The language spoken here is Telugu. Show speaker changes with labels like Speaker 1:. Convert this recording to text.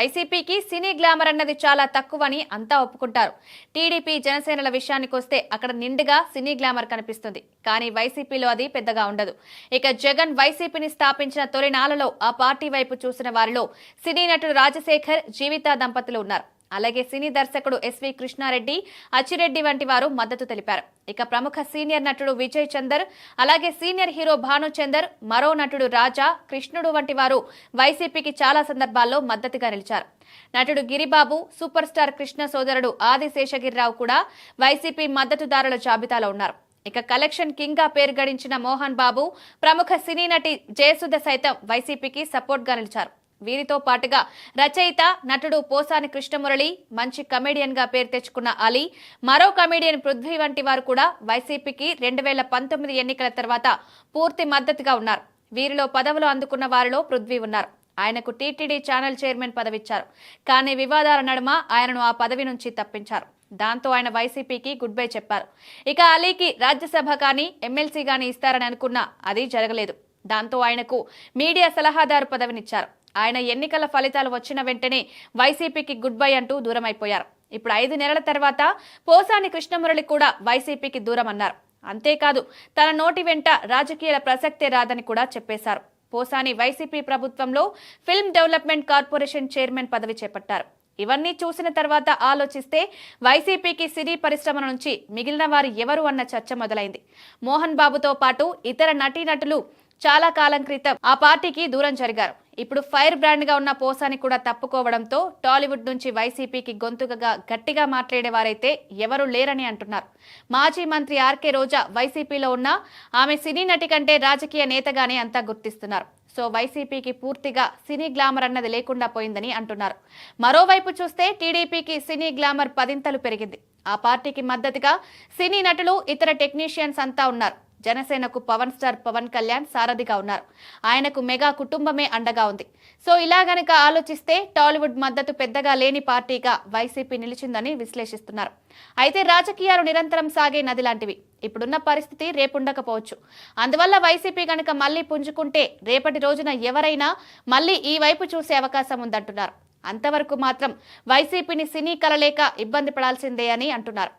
Speaker 1: వైసీపీకి సినీ గ్లామర్ అన్నది చాలా తక్కువని అంతా ఒప్పుకుంటారు. టీడీపీ జనసేనల విషయానికొస్తే అక్కడ నిండుగా సినీ గ్లామర్ కనిపిస్తుంది. కానీ వైసీపీలో అది పెద్దగా ఉండదు. ఇక జగన్ వైసీపీని స్థాపించిన తొలినాళ్ళలో ఆ పార్టీ వైపు చూసిన వారిలో సినీ నటుడు రాజశేఖర్ జీవిత దంపతులు ఉన్నారు. అలాగే సినీ దర్శకుడు ఎస్వి కృష్ణారెడ్డి అచ్చిరెడ్డి వంటి వారు మద్దతు తెలిపారు. ఇక ప్రముఖ సీనియర్ నటుడు విజయ్ చందర్ అలాగే సీనియర్ హీరో భానుచందర్ మరో నటుడు రాజా కృష్ణుడు వంటి వారు వైసీపీకి చాలా సందర్భాల్లో మద్దతుగా నిలిచారు. నటుడు గిరిబాబు సూపర్ స్టార్ కృష్ణ సోదరుడు ఆది శేషగిరిరావు కూడా వైసీపీ మద్దతుదారుల జాబితాలో ఉన్నారు. ఇక కలెక్షన్ కింగ్గా పేరు గడించిన మోహన్ బాబు ప్రముఖ సినీ నటి జయసుధ సైతం వైసీపీకి సపోర్ట్గా నిలిచారు. వీరితో పాటుగా రచయిత నటుడు పోసాని కృష్ణమురళి మంచి కమెడియన్గా పేరు తెచ్చుకున్న అలీ మరో కమెడియన్ పృథ్వీ వంటి వారు కూడా వైసీపీకి రెండు వేల పంతొమ్మిది ఎన్నికల తర్వాత పూర్తి మద్దతుగా ఉన్నారు. వీరిలో పదవులు అందుకున్న వారిలో పృథ్వీ ఉన్నారు. ఆయనకు టీటీడీ ఛానల్ చైర్మన్ పదవిచ్చారు. కానీ వివాదాల నడుమ ఆయనను ఆ పదవి నుంచి తప్పించారు. దాంతో ఆయన వైసీపీకి గుడ్ బై చెప్పారు. ఇక అలీకి రాజ్యసభ కానీ ఎమ్మెల్సీ కానీ ఇస్తారని అనుకున్నా అది జరగలేదు. దాంతో ఆయనకు మీడియా సలహాదారు పదవినిచ్చారు. ఆయన ఎన్నికల ఫలితాలు వచ్చిన వెంటనే వైసీపీకి గుడ్ బై అంటూ దూరమైపోయారు. ఇప్పుడు ఐదు నెలల తర్వాత పోసాని కృష్ణమురళి కూడా వైసీపీకి దూరం అన్నారు అంతేకాదు తన నోటి వెంట రాజకీయాల ప్రసక్తే రాదని కూడా చెప్పేశారు. పోసాని వైసీపీ ప్రభుత్వంలో ఫిల్మ్ డెవలప్మెంట్ కార్పొరేషన్ చైర్మన్ పదవి చేపట్టారు. ఇవన్నీ చూసిన తర్వాత ఆలోచిస్తే వైసీపీకి సినీ పరిశ్రమ నుంచి మిగిలిన వారు ఎవరు అన్న చర్చ మొదలైంది. మోహన్ బాబుతో పాటు ఇతర నటీనటులు చాలా కాలం క్రితం ఆ పార్టీకి దూరం జరిగారు. ఇప్పుడు ఫైర్ బ్రాండ్గా ఉన్న పోసాని కూడా తప్పుకోవడంతో టాలీవుడ్ నుంచి వైసీపీకి గొంతుకగా గట్టిగా మాట్లాడే వారైతే ఎవరు లేరని అంటున్నారు. మాజీ మంత్రి ఆర్కే రోజా వైసీపీలో ఉన్న ఆమె సినీ నటి కంటే రాజకీయ నేతగానే అంతా గుర్తిస్తున్నారు. సో వైసీపీకి పూర్తిగా సినీ గ్లామర్ అన్నది లేకుండా పోయిందని అంటున్నారు. మరోవైపు చూస్తే టీడీపీకి సినీ గ్లామర్ పదింతలు పెరిగింది. ఆ పార్టీకి మద్దతుగా సినీ నటులు ఇతర టెక్నీషియన్స్ అంతా ఉన్నారు. జనసేనకు పవన్ స్టార్ పవన్ కళ్యాణ్ సారథిగా ఉన్నారు. ఆయనకు మెగా కుటుంబమే అండగా ఉంది. సో ఇలా గనక ఆలోచిస్తే టాలీవుడ్ మద్దతు పెద్దగా లేని పార్టీగా వైసీపీ నిలిచిందని విశ్లేషిస్తున్నారు. అయితే రాజకీయాలు నిరంతరం సాగే నది లాంటివి. ఇప్పుడున్న పరిస్థితి రేపుండకపోవచ్చు అందువల్ల వైసీపీ గనక మళ్ళీ పుంజుకుంటే రేపటి రోజున ఎవరైనా మళ్ళీ ఈ వైపు చూసే అవకాశం ఉందంటున్నారు. అంతవరకు మాత్రం వైసీపీని సినీ కలలేక ఇబ్బంది పడాల్సిందే అని అంటున్నారు.